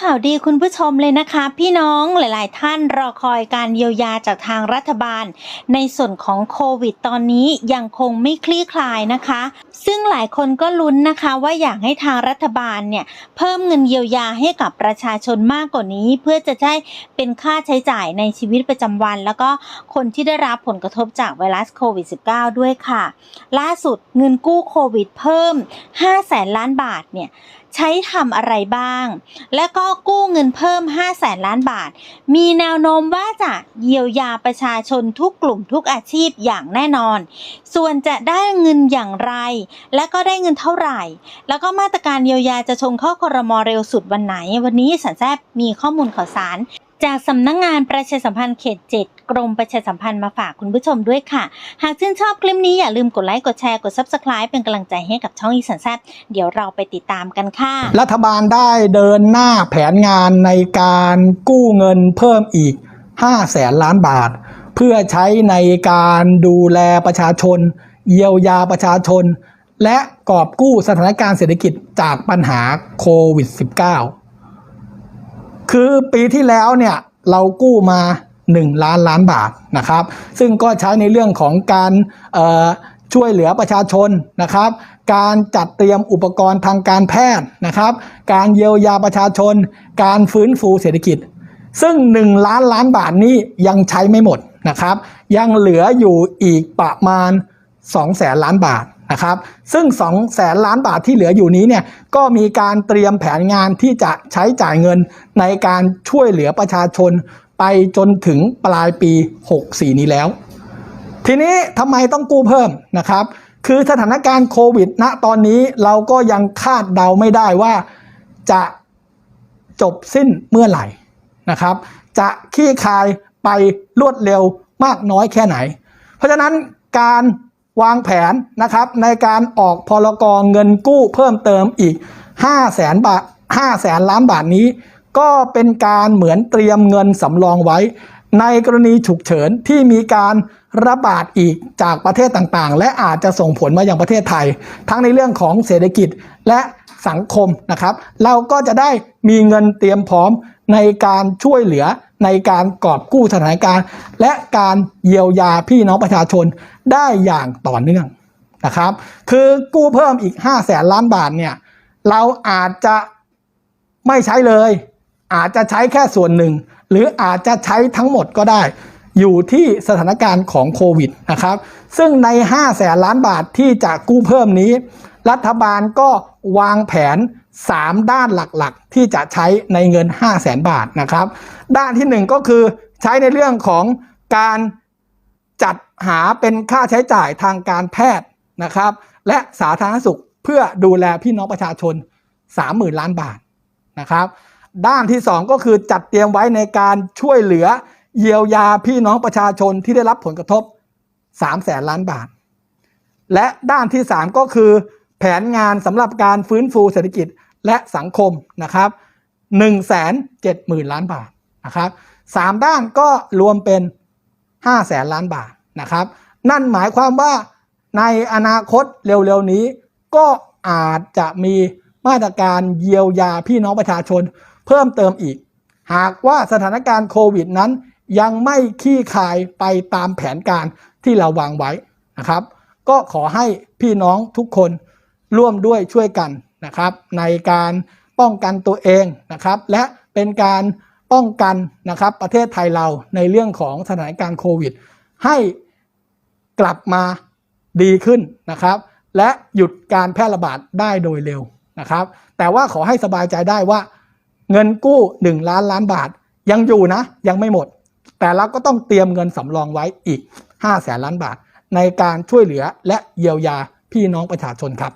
ข่าวดีคุณผู้ชมเลยนะคะ พี่น้องหลาย ๆ ท่านรอคอยการเยียวยาจากทางรัฐบาล ในส่วนของโควิดตอนนี้ยังคงไม่คลี่คลายนะคะ ซึ่งหลายคนก็ลุ้นนะคะว่าอยากให้ทางรัฐบาลเนี่ยเพิ่มเงินเยียวยาให้กับประชาชนมากกว่านี้ เพื่อจะได้เป็นค่าใช้จ่ายในชีวิตประจำวัน แล้วก็คนที่ได้รับผลกระทบจากไวรัสโควิด -19 ด้วยค่ะ ล่าสุดเงินกู้โควิดเพิ่ม5แสนล้านบาทเนี่ย ใช้ทำอะไรบ้าง และก็กู้เงินเพิ่ม 5 แสนล้านบาท มีแนวโน้มว่าจะเยียวยาประชาชนทุกกลุ่มทุกอาชีพอย่างแน่นอน ส่วนจะได้เงินอย่างไร และก็ได้เงินเท่าไหร่ แล้วก็มาตรการเยียวยาจะชงเข้าครมเร็วสุดวันไหน วันนี้สันแซบมีข้อมูลข่าวสาร จากสำนักงงานประชาสัมพันธ์เขต7กรมประชาสัมพันธ์มาฝากคุณผู้ชมด้วยค่ะ หากชื่นชอบคลิปนี้อย่าลืมกดไลค์ กดแชร์ กด Subscribe เป็นกำลังใจให้กับช่องอีสันแซบเดี๋ยวเราไปติดตามกันค่ะ รัฐบาลได้เดินหน้าแผนงานในการกู้เงินเพิ่มอีก 5 แสนล้านบาท เพื่อใช้ในการดูแลประชาชน เยียวยาประชาชน และกอบกู้สถานการณ์เศรษฐกิจจากปัญหาโควิด -19 คือปีที่แล้วเนี่ยเรากู้มา 1 ล้านล้านบาทนะครับ ซึ่งก็ใช้ในเรื่องของการช่วยเหลือประชาชนนะครับ การจัดเตรียมอุปกรณ์ทางการแพทย์นะครับ การเยียวยาประชาชน การฟื้นฟูเศรษฐกิจ ซึ่ง 1 ล้านล้านบาทนี้ยังใช้ไม่หมดนะครับ ยังเหลืออยู่อีกประมาณ2แสนล้านบาท นะครับ ซึ่ง2แสนล้านบาทที่เหลืออยู่นี้เนี่ยก็มีการเตรียมแผนงานที่จะใช้จ่ายเงินในการช่วยเหลือประชาชนไปจนถึงปลายปี 64 นี้แล้ว ทีนี้ทำไมต้องกู้เพิ่มนะครับ คือสถานการณ์โควิดณตอนนี้เราก็ยังคาดเดาไม่ได้ว่าจะจบสิ้นเมื่อไหร่นะครับ จะขี้คายไปรวดเร็วมากน้อยแค่ไหน เพราะฉะนั้นการ วางแผนนะครับในการออกพลกรเงินกู้เพิ่มเติมอีก5แสนบาท5แสนล้านบาทนี้ ก็เป็นการเหมือนเตรียมเงินสำรองไว้ ในกรณีฉุกเฉินที่มีการระบาดอีกจากประเทศต่างๆ และอาจจะส่งผลมาอย่างประเทศไทย ทั้งในเรื่องของเศรษฐกิจและสังคมนะครับ เราก็จะได้มีเงินเตรียมพร้อมในการช่วยเหลือ ในการกอบกู้สถานการณ์ และการเยียวยาพี่น้องประชาชนได้อย่างต่อเนื่องนะครับ คือกู้เพิ่มอีก 5 0 0แสนล้านบาทเนี่ยเราอาจจะไม่ใช้เลย อาจจะใช้แค่ส่วนหนึ่ง หรืออาจจะใช้ทั้งหมดก็ได้ อยู่ที่สถานการณ์ของโควิดนะครับ ซึ่งใน5แสนล้านบาทที่จะกู้เพิ่มนี้ รัฐบาลก็วางแผน 3 ด้านหลักๆ ที่จะใช้ในเงิน 5 0 0แสนบาทนะครับ ด้านที่ 1 ก็คือใช้ในเรื่องของการจัดหาเป็นค่าใช้จ่ายทางการแพทย์นะครับ และสาธารณสุขเพื่อดูแลพี่น้องประชาชน 30,000 ล้านบาทนะครับ ด้านที่ 2 ก็คือจัดเตรียมไว้ในการช่วยเหลือเยียวยาพี่น้องประชาชนที่ได้รับผลกระทบ3แสนล้านบาท และด้านที่ 3 ก็คือ แผนงานสำหรับการฟื้นฟูเศรษฐกิจและสังคมนะครับ1 7 0 0 0 0 ล้านบาทนะครับสามด้านก็รวมเป็น5แสนล้านบาทนะครับ นั่นหมายความว่าในอนาคตเร็วๆนี้ก็อาจจะมีมาตรการเยียวยาพี่น้องประชาชนเพิ่มเติมอีก หากว่าสถานการณ์โควิดนั้น ยังไม่ขี้คายไปตามแผนการที่เราวางไว้นะครับ ก็ขอให้พี่น้องทุกคน ร่วมด้วยช่วยกันนะครับในการป้องกันตัวเองนะครับ และเป็นการป้องกันนะครับประเทศไทยเราในเรื่องของสถานการณ์โควิด ให้กลับมาดีขึ้นนะครับ และหยุดการแพร่ระบาดได้โดยเร็วนะครับ แต่ว่าขอให้สบายใจได้ว่า เงินกู้ 1 ล้านล้านบาทยังอยู่นะ ยังไม่หมด แต่เราก็ต้องเตรียมเงินสำรองไว้อีก5แสนล้านบาท ในการช่วยเหลือและเยียวยาพี่น้องประชาชนครับ